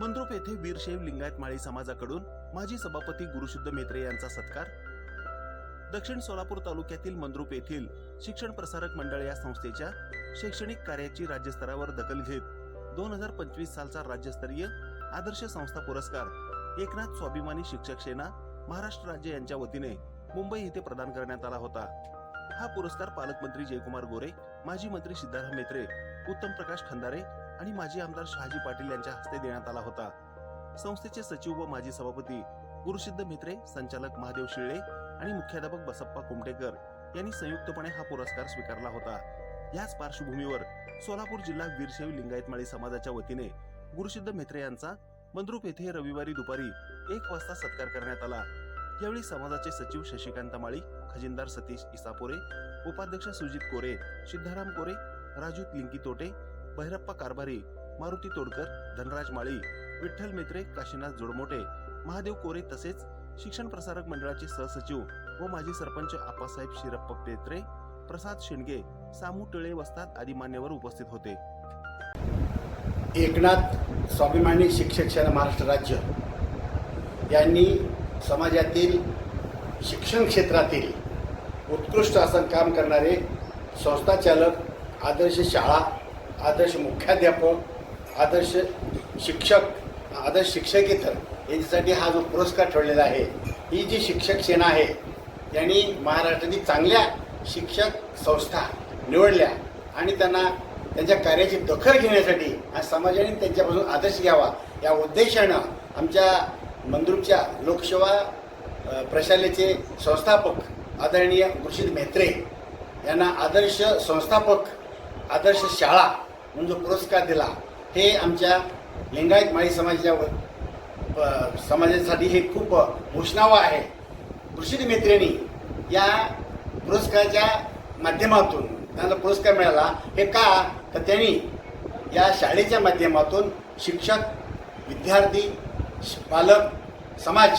मंद्रोप येथे वीरशैव माळी समाजाकडून माजी सभापती गुरुशुद्ध मेत्रे यांचा सत्कार. दक्षिण सोलापूर तालुक्यातील मंद्रुप येथील शिक्षण प्रसारक मंडळ या संस्थेच्या शैक्षणिक कार्याची राज्यस्तरावर दखल घेत दोन हजार पंचवीस सालचा राज्यस्तरीय आदर्श संस्था पुरस्कार एकनाथ स्वाभिमानी शिक्षक सेना महाराष्ट्र राज्य यांच्या वतीने मुंबई येथे प्रदान करण्यात आला होता. हा पुरस्कार पालकमंत्री जयकुमार गोरे माजी मंत्री सिद्धाराम मेत्रे उत्तम प्रकाश खंदारे आणि माजी आमदार शहाजी पाटील यांच्या हस्ते देण्यात आला होता. संस्थेचे सचिव व माजी सभापती गुरुसिद्ध मित्रे संचालक महादेव शिळे आणि मुख्याध्यापक बसप्पा कुमटेकर यांनी संयुक्तपणे हा पुरस्कार स्वीकारला होता. याच पार्श्वभूमीवर सोलापूर जिल्हा वीरशैव लिंगायत माळी समाजाच्या वतीने गुरुसिद्ध मेत्रे यांचा मंद्रुप येथे रविवारी दुपारी एक वाजता सत्कार करण्यात आला. यावेळी समाजाचे सचिव शशिकांत माळी खजिनदार सतीश इसापोरे उपाध्यक्ष सुजित कोरे सिद्धाराम कोरे राजू लिंकी तोटे भैरप्पा कारभारी मारुती तोडकर धनराज माळी विठ्ठल मेत्रे काशीनाथ जोडमोटे महादेव कोरे तसेच शिक्षण प्रसारक मंडळाचे सहसचिव व माजी सरपंच आप्पासाहेब शिरप्पा पेत्रे प्रसाद शिंडगे सामू टिळे वस्ताद आदी मान्यवर उपस्थित होते. एकनाथ स्वाभिमानी शिक्षक महाराष्ट्र राज्य. यांनी समाजातील शिक्षण क्षेत्रातील उत्कृष्ट असं काम करणारे संस्थाचालक आदर्श शाळा आदर्श मुख्याध्यापक आदर्श शिक्षक आदर्श शिक्षकेतर यांच्यासाठी हा जो पुरस्कार ठेवलेला आहे ही जी शिक्षक सेना आहे त्यांनी महाराष्ट्रातील चांगल्या शिक्षक संस्था निवडल्या आणि त्यांना त्यांच्या कार्याची दखल घेण्यासाठी आणि समाजाने त्यांच्यापासून आदर्श घ्यावा या उद्देशानं आमच्या मंदूरच्या लोकसेवा प्रशालेचे संस्थापक आदरणीय गुरुशील मेत्रे यांना आदर्श संस्थापक आदर्श शाळा म्हणून जो पुरस्कार दिला हे आमच्या लिंगायत माळी समाजाच्या व- समाजासाठी हे खूप घोषणावं आहे. कृषी मेत्रेंनी या पुरस्काराच्या माध्यमातून त्यांना पुरस्कार मिळाला. हे का? तर त्यांनी या शाळेच्या माध्यमातून शिक्षक विद्यार्थी श- पालक समाज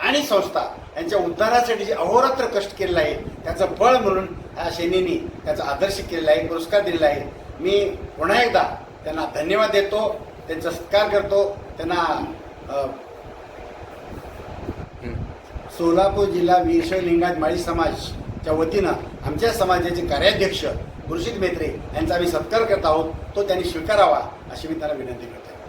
आणि संस्था यांच्या उद्धारासाठी जे अहोरात्र कष्ट केलेलं आहे त्याचं बळ म्हणून या सेनेनी त्याचा आदर्श केलेला आहे पुरस्कार दिलेला आहे. मी पुन्हा एकदा त्यांना धन्यवाद देतो त्यांचा सत्कार करतो त्यांना सोलापूर जिल्हा वीरशैव लिंगायत माळी समाजच्या वतीनं आमच्या समाजाचे कार्याध्यक्ष गुरुजित मेत्रे यांचा आम्ही सत्कार करत आहोत तो त्यांनी स्वीकारावा अशी मी त्यांना विनंती करतो.